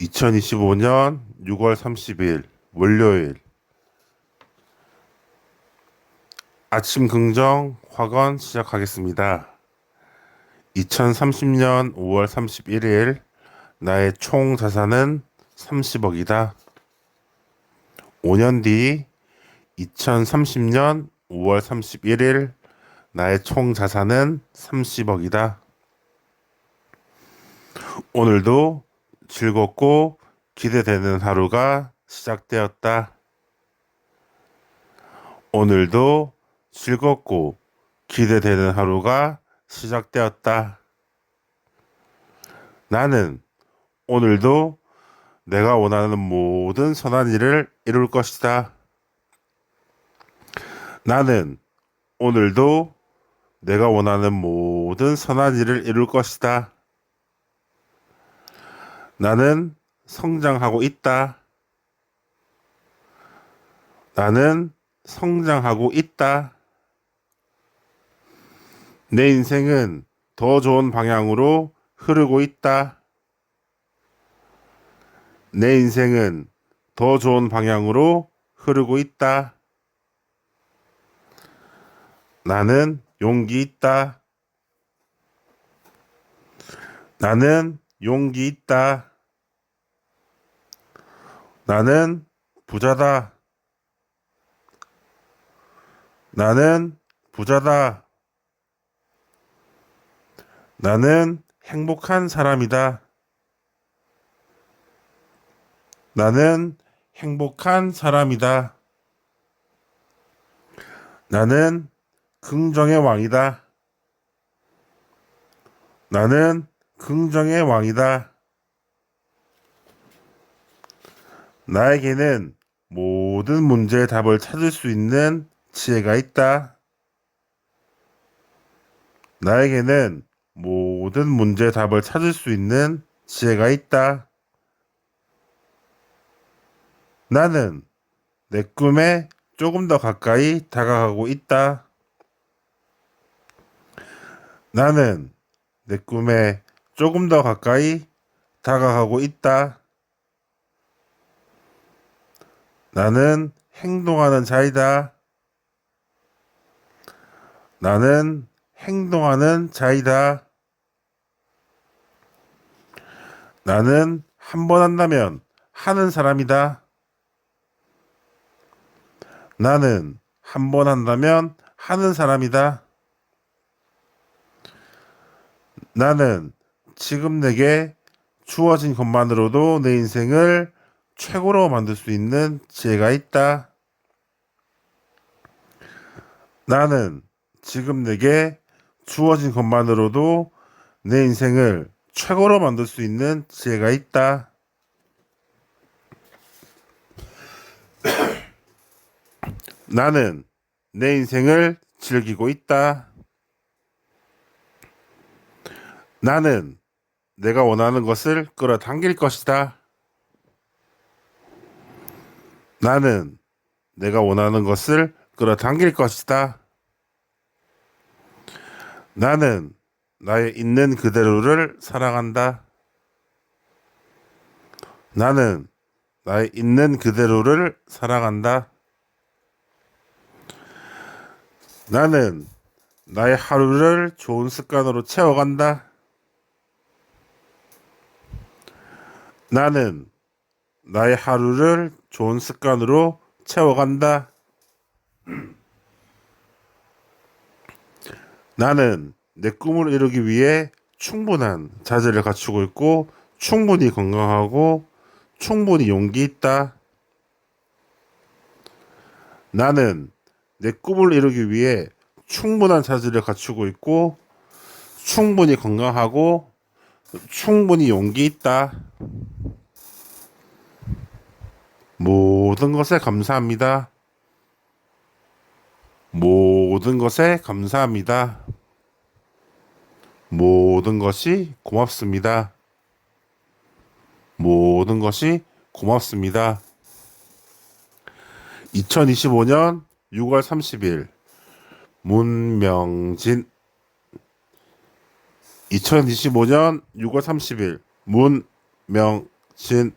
2025년 6월 30일 월요일 아침 긍정 확언 시작하겠습니다. 2030년 5월 31일 나의 총 자산은 30억이다. 5년 뒤 2030년 5월 31일 나의 총 자산은 30억이다. 오늘도 즐겁고 기대되는 하루가 시작되었다. 오늘도 즐겁고 기대되는 하루가 시작되었다. 나는 오늘도 내가 원하는 모든 선한 일을 이룰 것이다. 나는 오늘도 내가 원하는 모든 선한 일을 이룰 것이다. 나는 성장하고 있다. 나는 성장하고 있다. 내 인생은 더 좋은 방향으로 흐르고 있다. 내 인생은 더 좋은 방향으로 흐르고 있다. 나는 용기 있다. 나는 용기 있다. 나는 부자다. 나는 부자다. 나는 행복한 사람이다. 나는 행복한 사람이다. 나는 긍정의 왕이다. 나는 긍정의 왕이다. 나에게는 모든 문제의 답을 찾을 수 있는 지혜가 있다. 나에게는 모든 문제의 답을 찾을 수 있는 지혜가 있다. 나는 내 꿈에 조금 더 가까이 다가가고 있다. 나는 내 꿈에 조금 더 가까이 다가가고 있다. 나는 행동하는 자이다. 나는 행동하는 자이다. 나는 한 번 한다면 하는 사람이다. 나는 한 번 한다면 하는 사람이다. 나는 지금 내게 주어진 것만으로도 내 인생을 최고로 만들 수 있는 지혜가 있다. 나는 지금 내게 주어진 것만으로도 내 인생을 최고로 만들 수 있는 지혜가 있다. 나는 내 인생을 즐기고 있다. 나는 내가 원하는 것을 끌어당길 것이다. 나는 내가 원하는 것을 끌어당길 것이다. 나는 나의 있는 그대로를 사랑한다. 나는 나의 있는 그대로를 사랑한다. 나는 나의 하루를 좋은 습관으로 채워간다. 나는 나의 하루를 좋은 습관으로 채워간다. 나는 내 꿈을 이루기 위해 충분한 자질을 갖추고 있고 충분히 건강하고 충분히 용기 있다. 나는 내 꿈을 이루기 위해 충분한 자질을 갖추고 있고 충분히 건강하고 충분히 용기 있다. 모든 것에 감사합니다. 모든 것에 감사합니다. 모든 것이 고맙습니다. 모든 것이 고맙습니다. 2025년 6월 30일 문명진 2025년 6월 30일 문명진 진